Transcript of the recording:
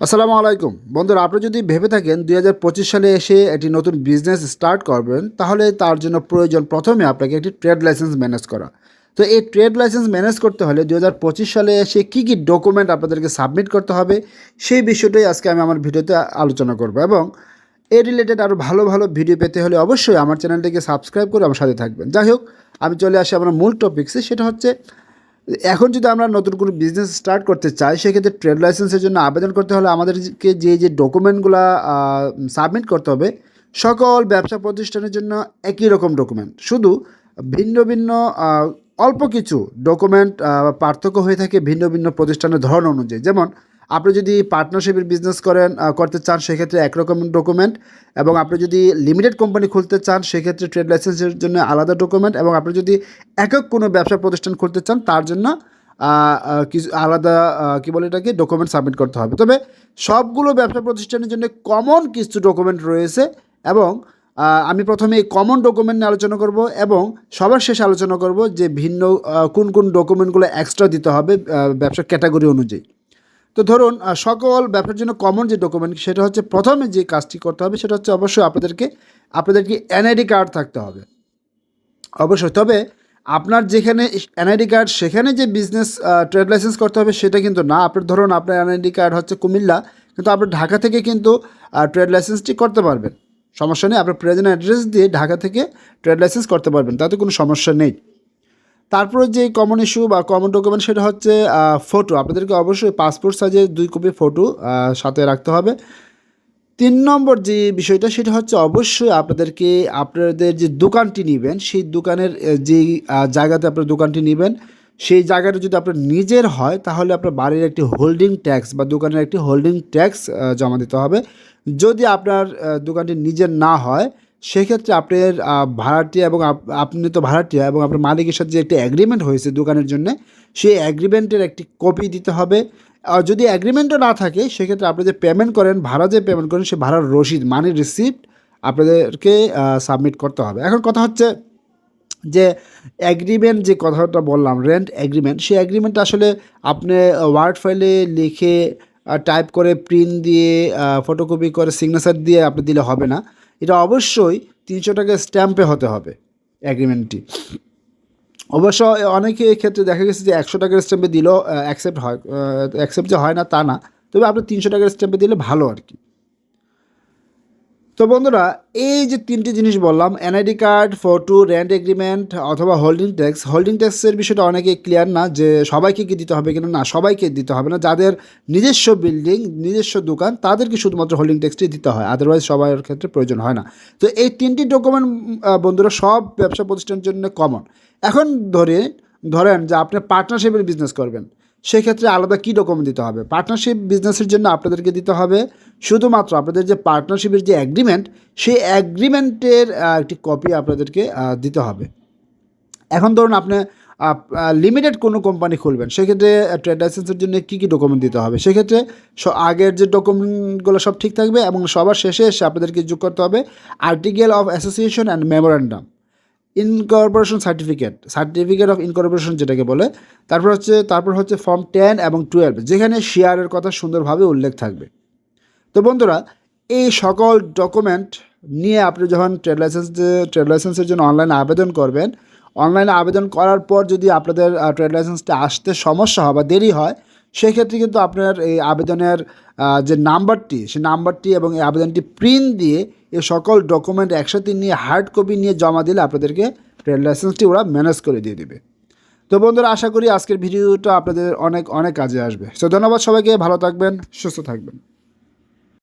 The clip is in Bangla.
আসসালামু আলাইকুম। বন্ধুরা, আপনি যদি ভেবে থাকেন দু হাজার পঁচিশ সালে এসে একটি নতুন বিজনেস স্টার্ট করবেন, তাহলে তার জন্য প্রয়োজন প্রথমে আপনাকে একটি ট্রেড লাইসেন্স ম্যানেজ করা। তো এই ট্রেড লাইসেন্স ম্যানেজ করতে হলে দুই হাজার পঁচিশ সালে এসে কী কী ডকুমেন্ট আপনাদেরকে সাবমিট করতে হবে, সেই বিষয়টাই আজকে আমি আমার ভিডিওতে আলোচনা করব এবং এই রিলেটেড আরও ভালো ভালো ভিডিও পেতে হলে অবশ্যই আমার চ্যানেলটিকে সাবস্ক্রাইব করে আমার সাথে থাকবেন। যাই হোক, আমি চলে আসি আমার মূল টপিক্সে সেটা হচ্ছে এখন যদি আমরা নতুন কোনো বিজনেস স্টার্ট করতে চাই, সেক্ষেত্রে ট্রেড লাইসেন্সের জন্য আবেদন করতে হলে আমাদেরকে যে যে ডকুমেন্টগুলো সাবমিট করতে হবে, সকল ব্যবসা প্রতিষ্ঠানের জন্য একই রকম ডকুমেন্ট শুধু ভিন্ন ভিন্ন অল্প কিছু ডকুমেন্ট পার্থক্য হয়ে থাকে ভিন্ন ভিন্ন প্রতিষ্ঠানের ধরন অনুযায়ী। যেমন আপনি যদি পার্টনারশিপের বিজনেস করেন করতে চান সেক্ষেত্রে একরকম ডকুমেন্ট এবং আপনি যদি লিমিটেড কোম্পানি খুলতে চান সেক্ষেত্রে ট্রেড লাইসেন্সের জন্য আলাদা ডকুমেন্ট এবং আপনি যদি একক কোনো ব্যবসা প্রতিষ্ঠান খুলতে চান তার জন্য কিছু আলাদা কি বলে এটাকে ডকুমেন্ট সাবমিট করতে হবে। তবে সবগুলো ব্যবসা প্রতিষ্ঠানের জন্য কমন কিছু ডকুমেন্ট রয়েছে এবং আমি প্রথমে এই কমন ডকুমেন্ট নিয়ে আলোচনা করব এবং সবার শেষে আলোচনা করব যে ভিন্ন কোন কোন ডকুমেন্টগুলো এক্সট্রা দিতে হবে আহ, ব্যবসার ক্যাটাগরি অনুযায়ী। তো ধরুন সকল ব্যবসার জন্য কমন যে ডকুমেন্ট সেটা হচ্ছে প্রথমে যে কাজটি করতে হবে, সেটা হচ্ছে অবশ্যই আপনাদেরকে আপনাদেরকে এনআইডি কার্ড থাকতে হবে। অবশ্যই, তবে আপনার যেখানে এনআইডি কার্ড সেখানে যে বিজনেস ট্রেড লাইসেন্স করতে হবে, সেটা কিন্তু না। আপনার, ধরুন, আপনার এনআইডি কার্ড হচ্ছে কুমিল্লা, কিন্তু আপনার ঢাকা থেকে কিন্তু ট্রেড লাইসেন্সটি করতে পারবেন। সমস্যা নেই, আপনার প্রেজেন্ট অ্যাড্রেস দিয়ে ঢাকা থেকে ট্রেড লাইসেন্স করতে পারবেন, তাতে কোনো সমস্যা নেই। তারপরে যে কমন ইস্যু বা কমন ডকুমেন্ট সেটা হচ্ছে ফটো আপনাদেরকে অবশ্যই পাসপোর্ট সাইজের দুই কপি ফটো সাথে রাখতে হবে। তিন নম্বর যে বিষয়টা, সেটা হচ্ছে অবশ্যই আপনাদেরকে আপনাদের যে দোকানটি নেবেন, সেই দোকানের যে জায়গাতে আপনার দোকানটি নেবেন, সেই জায়গাটা যদি আপনার নিজের হয়, তাহলে আপনার বাড়ির একটি হোল্ডিং ট্যাক্স বা দোকানের একটি হোল্ডিং ট্যাক্স জমা দিতে হবে। যদি আপনার দোকানটি নিজের না হয় সেক্ষেত্রে আপনার ভাড়াটিয়া এবং আপ- আপনি তো ভাড়াটিয়া এবং আপনার মালিকের সাথে যে একটি অ্যাগ্রিমেন্ট হয়েছে দোকানের জন্য, সেই অ্যাগ্রিমেন্টের একটি কপি দিতে হবে। আর যদি অ্যাগ্রিমেন্টও না থাকে, সেক্ষেত্রে আপনি যে পেমেন্ট করেন, ভাড়া যে পেমেন্ট করেন, সে ভাড়ার রসিদ মানি রিসিপ্ট আপনাদেরকে সাবমিট করতে হবে। এখন কথা হচ্ছে যে অ্যাগ্রিমেন্ট যে কথাটা বললাম রেন্ট অ্যাগ্রিমেন্ট সেই অ্যাগ্রিমেন্ট আসলে আপনি ওয়ার্ড ফাইলে লিখে টাইপ করে প্রিন্ট দিয়ে ফটোকপি করে সিগনেচার দিয়ে আপনি দিলে হবে না। এটা অবশ্যই তিনশো টাকা স্ট্যাম্পে হতে হবে অ্যাগ্রিমেন্টটি অবশ্য অনেকে ক্ষেত্রে দেখা গেছে যে একশো টাকার স্ট্যাম্পে দিলেও অ্যাকসেপ্ট হয় অ্যাকসেপ্ট যে হয় না তা না। তবে আপনি তিনশো টাকার স্ট্যাম্পে দিলে ভালো আর কি। তো বন্ধুরা, এই যে তিনটি জিনিস বললাম NID card photo rent agreement অথবা হোল্ডিং ট্যাক্স হোল্ডিং ট্যাক্সের বিষয়টা অনেকে ক্লিয়ার না যে সবাইকে কি দিতে হবে কিনা, না, সবাইকে দিতে হবে না। যাদের নিজস্ব বিল্ডিং নিজস্ব দোকান, তাদেরকে শুধুমাত্র হোল্ডিং ট্যাক্সটি দিতে হয় আদারওয়াইজ সবার ক্ষেত্রে প্রয়োজন হয় না। তো এই তিনটি ডকুমেন্ট বন্ধুরা, সব ব্যবসা প্রতিষ্ঠানের জন্য কমন এখন ধরে, ধরেন যে আপনি পার্টনারশিপের বিজনেস করবেন। সেক্ষেত্রে আলাদা কী ডকুমেন্ট দিতে হবে? পার্টনারশিপ বিজনেসের জন্য আপনাদেরকে দিতে হবে শুধুমাত্র আপনাদের যে পার্টনারশিপের যে অ্যাগ্রিমেন্ট সেই অ্যাগ্রিমেন্টের একটি কপি আপনাদেরকে দিতে হবে। এখন ধরুন আপনি লিমিটেড কোনো কোম্পানি খুলবেন, সেক্ষেত্রে ট্রেড লাইসেন্সের জন্য কী কী ডকুমেন্ট দিতে হবে? সেক্ষেত্রে আগের যে ডকুমেন্টগুলো সব ঠিক থাকবে এবং সবার শেষে এসে আপনাদেরকে যোগ করতে হবে article of association and memorandum incorporation certificate certificate of incorporation যেটাকে বলে, তারপর হচ্ছে তারপর হচ্ছে ফর্ম টেন এবং টুয়েলভ যেখানে শেয়ারের কথা সুন্দরভাবে উল্লেখ থাকবে। তো বন্ধুরা, এই সকল ডকুমেন্ট নিয়ে আপনি যখন ট্রেড লাইসেন্স ট্রেড লাইসেন্সের জন্য অনলাইনে আবেদন করবেন অনলাইনে আবেদন করার পর যদি আপনাদের ট্রেড লাইসেন্সটা আসতে সমস্যা হয় বা দেরি হয় সেক্ষেত্রে কিন্তু আপনার এই আবেদনের যে নাম্বারটি, সে নাম্বারটি এবং এই আবেদনটি প্রিন্ট দিয়ে এ সকল ডকুমেন্ট একসাথে নিয়ে হার্ড কপি নিয়ে জমা দিলে আপনাদেরকে ট্রেড লাইসেন্সটি ওরা ম্যানেজ করে দিয়ে দেবে। তো বন্ধুরা, আশা করি আজকের ভিডিওটা আপনাদের অনেক অনেক কাজে আসবে। তো ধন্যবাদ সবাইকে, ভালো থাকবেন, সুস্থ থাকবেন।